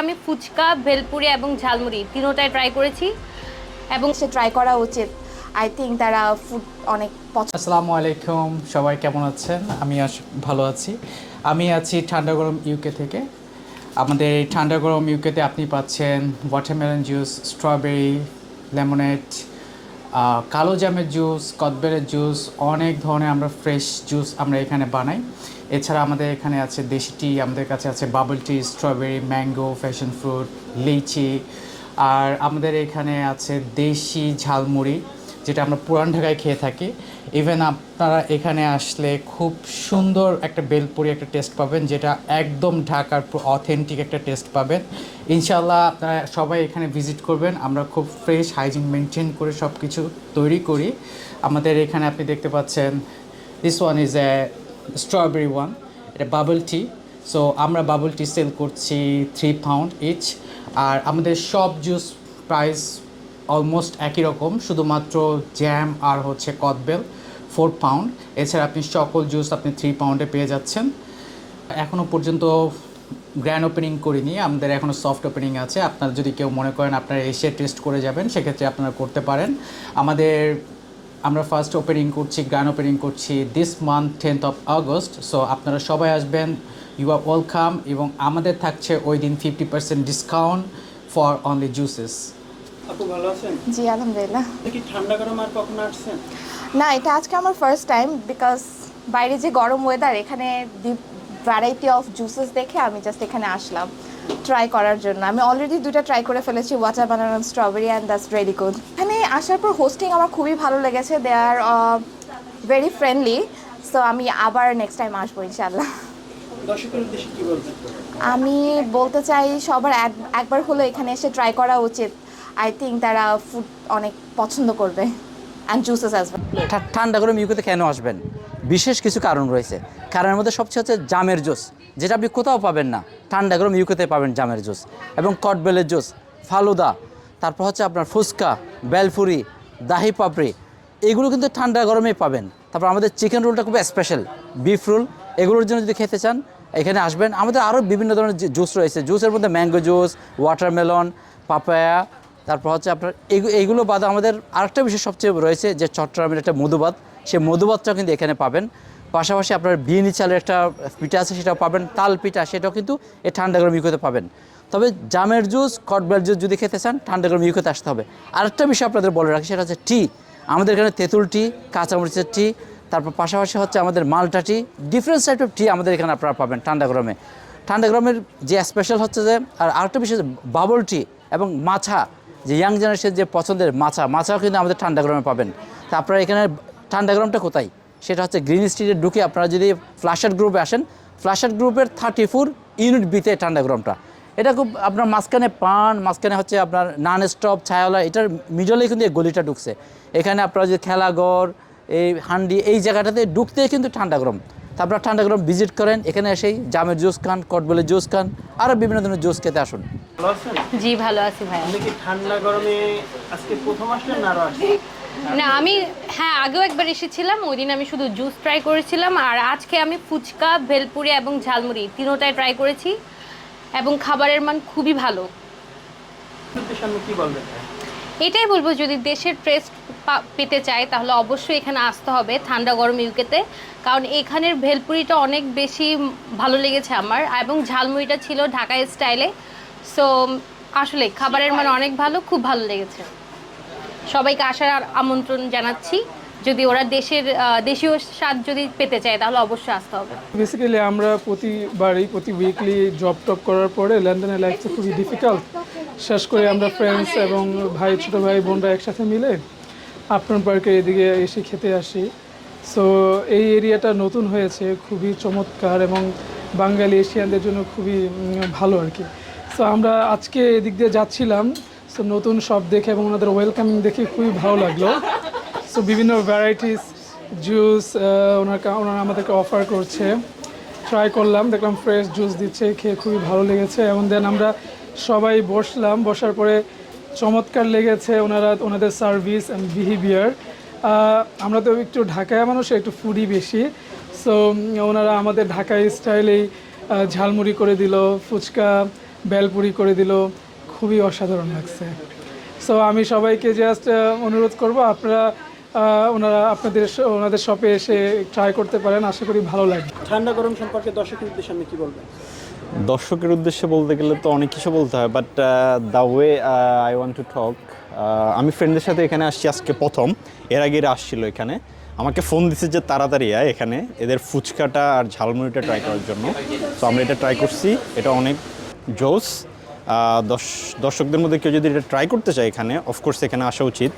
আমি ফুচকা ভেলপুরি এবং ঝালমুড়ি তিনোটাই ট্রাই করেছি এবং সে ট্রাই করা উচিত। আই থিঙ্ক তারা ফুড অনেক পছন্দ আসসালামু আলাইকুম সবাই কেমন আছেন? আমি আস ভালো আছি। আমি আছি ঠান্ডা গরম ইউকে থেকে। আমাদের এই ঠান্ডা গরম ইউকেতে আপনি পাচ্ছেন ওয়াটারমেলন জুস স্ট্রবেরি লেমনেড কালো জামের জুস কদবেরের জুস অনেক ধরনের আমরা ফ্রেশ জুস আমরা এখানে বানাই। এছাড়া আমাদের এখানে আছে দেশি টি আমাদের কাছে আছে bubble tea strawberry mango passion fruit lychee আর আমাদের এখানে আছে দেশি ঝালমুড়ি। যেটা আমরা পুরান ঢাকায় খেয়ে থাকি। ইভেন আপনারা এখানে আসলে খুব সুন্দর একটা বেলপুরি একটা টেস্ট পাবেন, যেটা একদম ঢাকার অথেন্টিক একটা টেস্ট পাবেন। ইনশাল্লাহ আপনারা সবাই এখানে ভিজিট করবেন। আমরা খুব ফ্রেশ হাইজিন মেনটেন করে সব কিছু তৈরি করি। আমাদের এখানে আপনি দেখতে পাচ্ছেন this one is a strawberry one এটা বাবল টি সো আমরা বাবল টি সেল করছি থ্রি পাউন্ড ইচ আর আমাদের সব জুস প্রাইস অলমোস্ট একই রকম, শুধুমাত্র জ্যাম আর হচ্ছে কদবেল ফোর পাউন্ড এছাড়া আপনি সকল জুস আপনি থ্রি পাউন্ডে পেয়ে যাচ্ছেন। এখনও পর্যন্ত গ্র্যান্ড ওপেনিং করিনি, আমাদের এখনও সফট ওপেনিং আছে। আপনারা যদি কেউ মনে করেন আপনারা এসে টেস্ট করে যাবেন, সেক্ষেত্রে আপনারা করতে পারেন। আমাদের, আমরা ফার্স্ট ওপেনিং করছি গ্র্যান্ড ওপেনিং করছি this month tenth of August so আপনারা সবাই আসবেন। ইউ আর ওয়েলকাম এবং আমাদের থাকছে ওই দিন fifty percent discount for only juices আপু ভালো আছেন? জি আলহামদুলিল্লাহ। কি ঠান্ডা গরম আর কখনো আসছেন? না এটা আজকে আমার ফার্স্ট টাইম বিকজ বাইরে যে গরম ওয়েদার এখানে ভ্যারাইটি অফ জুসেস দেখে আমি জাস্ট এখানে আসলাম ট্রাই করার জন্য। আমি অলরেডি দুটো ট্রাই করে ফেলেছি ওয়াটার বানানো strawberry and that's ready good এখানে আসার পর হোস্টিং আমার খুবই ভালো লেগেছে they are very friendly so আমি আবার নেক্সট টাইম আসব ইনশাল্লাহ আমি বলতে চাই সবার এক- একবার হলো এখানে এসে ট্রাই করা উচিত। আই থিঙ্ক তারা ফুড অনেক পছন্দ করবে অ্যান্ড জুসেস ঠা- ঠান্ডা গরম ইউকেতে কেন আসবেন? বিশেষ কিছু কারণ রয়েছে। কারণের মধ্যে সবচেয়ে হচ্ছে জামের জুস, যেটা আপনি কোথাও পাবেন না। ঠান্ডা গরম ইউকেতে পাবেন জামের জুস। এবং কটবেলের জুস, ফালুদা, তারপর হচ্ছে আপনার ফুচকা বেলফুরি দাহি পাপড়ি, এগুলো কিন্তু ঠান্ডা গরমেই পাবেন। তারপর আমাদের চিকেন রোলটা খুব স্পেশাল বিফ রোল এগুলোর জন্য যদি খেতে চান, এখানে আসবেন। আমাদের আরও বিভিন্ন ধরনের জুস রয়েছে। জুসের মধ্যে ম্যাঙ্গো জুস ওয়াটারমেলন পাপায়া তারপর হচ্ছে আপনার এইগুলো বাদে আমাদের আরেকটা বিষয় সবচেয়ে রয়েছে যে চট্টগ্রামের একটা মধুবাদ সেই মধুবাদটাও কিন্তু এখানে পাবেন। পাশাপাশি আপনার বিয়েনি চালের একটা পিঠা আছে, সেটাও পাবেন। তাল পিঠা, সেটাও কিন্তু এই ঠান্ডা গরম ইউকোতে পাবেন। তবে জামের জুস, কটবেল জুস যদি খেতে চান, ঠান্ডা গরম ইউকোতে আসতে হবে। আরেকটা বিষয় আপনাদের বলে রাখি, সেটা হচ্ছে টি। আমাদের এখানে তেঁতুল টি, কাঁচামরিচের টি, তারপর পাশাপাশি হচ্ছে আমাদের মালটা টি। ডিফারেন্ট টাইপ অফ টি আমাদের এখানে আপনারা পাবেন ঠান্ডা গরমে। ঠান্ডা গরমের যে স্পেশাল হচ্ছে যে, আর আরেকটা বিষয় বাবল টি এবং মাছা যে ইয়াং জেনারেশন যে পছন্দের মাছা, মাছাও কিন্তু আমাদের ঠান্ডা গরমে পাবেন। তা আপনারা এখানে ঠান্ডা গরমটা কোথায়? সেটা হচ্ছে গ্রিন স্ট্রিটে ঢুকে আপনারা যদি ফ্ল্যাশার গ্রুপে আসেন ফ্ল্যাশার গ্রুপের থার্টি ফোর ইউনিট বিতে ঠান্ডা গরমটা। এটা খুব আপনার মাঝখানে পান, মাঝখানে হচ্ছে আপনার নান স্টপ ছায়াওয়ালা, এটার মিডলেই কিন্তু এই গলিটা ঢুকছে। এখানে আপনারা যে খেলাঘর, এই হান্ডি, এই জায়গাটাতে ঢুকতেই কিন্তু ঠান্ডা গরম। তারপর ঠান্ডা গরম ভিজিট করেন এখানে এসেই জামের জুস খান কটবলের জুস খান আরও বিভিন্ন ধরনের জুস খেতে আসুন। জি ভালো আছি ভাইয়া। আপনি কি ঠান্ডা গরমে আজকে প্রথম আসলেন না আরও আসছেন না আমি হ্যাঁ আগেও একবার এসেছিলাম ওই দিন আমি শুধু জুস ট্রাই করেছিলাম আর আজকে আমি ফুচকা ভেলপুরি এবং ঝালমুড়ি তিনোটাই ট্রাই করেছি এবং খাবারের মান খুবই ভালো। কি বলবেন এটাই বলব, যদি দেশের টেস্ট পেতে চায়, তাহলে অবশ্যই এখানে আসতে হবে ঠান্ডা গরম ইউকেতে কারণ এখানের ভেলপুরিটা অনেক বেশি ভালো লেগেছে আমার এবং ঝালমুড়িটা ছিল ঢাকা স্টাইলে সো আসলে খাবারের মান অনেক ভালো, খুব ভালো লেগেছে। সবাইকে আসার আমন্ত্রণ জানাচ্ছি। যদি ওরা দেশের দেশীয় স্বাদ যদি পেতে চায়, তাহলে অবশ্যই আসতে হবে। বেসিক্যালি আমরা প্রতিবারই, প্রতি উইকলি জব টপ করার পরে লেনদেনের লাইফটা খুবই ডিফিকাল্ট শেষ করে আমরা ফ্রেন্ডস এবং ভাই, ছোটো ভাই, বোনরা একসাথে মিলে আফটার পার্কের এদিকে এসে খেতে আসি। সো এই এরিয়াটা নতুন হয়েছে, খুবই চমৎকার এবং বাঙালি এশিয়ানদের জন্য খুবই ভালো আর কি। সো আমরা আজকে এদিক দিয়ে যাচ্ছিলাম। সো নতুন সব দেখে এবং ওনাদের ওয়েলকামিং দেখে খুবই ভালো লাগল। সো বিভিন্ন ভ্যারাইটিস জুস ওনার ওনারা আমাদেরকে অফার করছে। ট্রাই করলাম, দেখলাম ফ্রেশ জুস দিচ্ছে, খেয়ে খুবই ভালো লেগেছে। এবং দেন আমরা সবাই বসলাম, বসার পরে চমৎকার লেগেছে ওনারা, ওনাদের সার্ভিস অ্যান্ড বিহেভিয়ার আমরা তো একটু ঢাকায় মানুষ, একটু ফুডি বেশি। সো ওনারা আমাদের ঢাকায় স্টাইলেই ঝালমুড়ি করে দিল, ফুচকা, বেলপুরি করে দিল। খুবই অসাধারণ লাগছে। সো আমি সবাইকে জাস্ট অনুরোধ করব, আপনারা ওনারা আপনাদের ওনাদের শপে এসে ট্রাই করতে পারেন। আশা করি ভালো লাগবে। ঠান্ডা গরম সম্পর্কে দর্শকের উদ্দেশ্যে আপনি কি বলবেন? দর্শকের উদ্দেশ্যে বলতে গেলে তো অনেক কিছু বলতে হয় but the way I want to talk আমি ফ্রেন্ডের সাথে এখানে আসছি আজকে প্রথম। এর আগে এরা আসছিল এখানে। আমাকে ফোন দিছে যে তাড়াতাড়ি আয় এখানে। এদের ফুচকাটা আর ঝালমুড়িটা ট্রাই করার জন্য। তো আমরা এটা ট্রাই করছি। এটা অনেক জোস। দর্শকদের মধ্যে কেউ যদি এটা ট্রাই করতে চায় এখানে অফকোর্স এখানে আসা উচিত।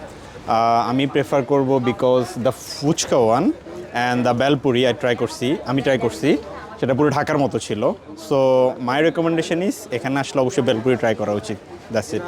আমি প্রেফার করব because the fuchka one and the bhelpuri I try করছি। আমি ট্রাই করছি। সেটা পুরো ঢাকার মতো ছিল। সো মাই রেকমেন্ডেশন ইস এখানে আসলে অবশ্যই বেলপুরি ট্রাই করা উচিত। That's it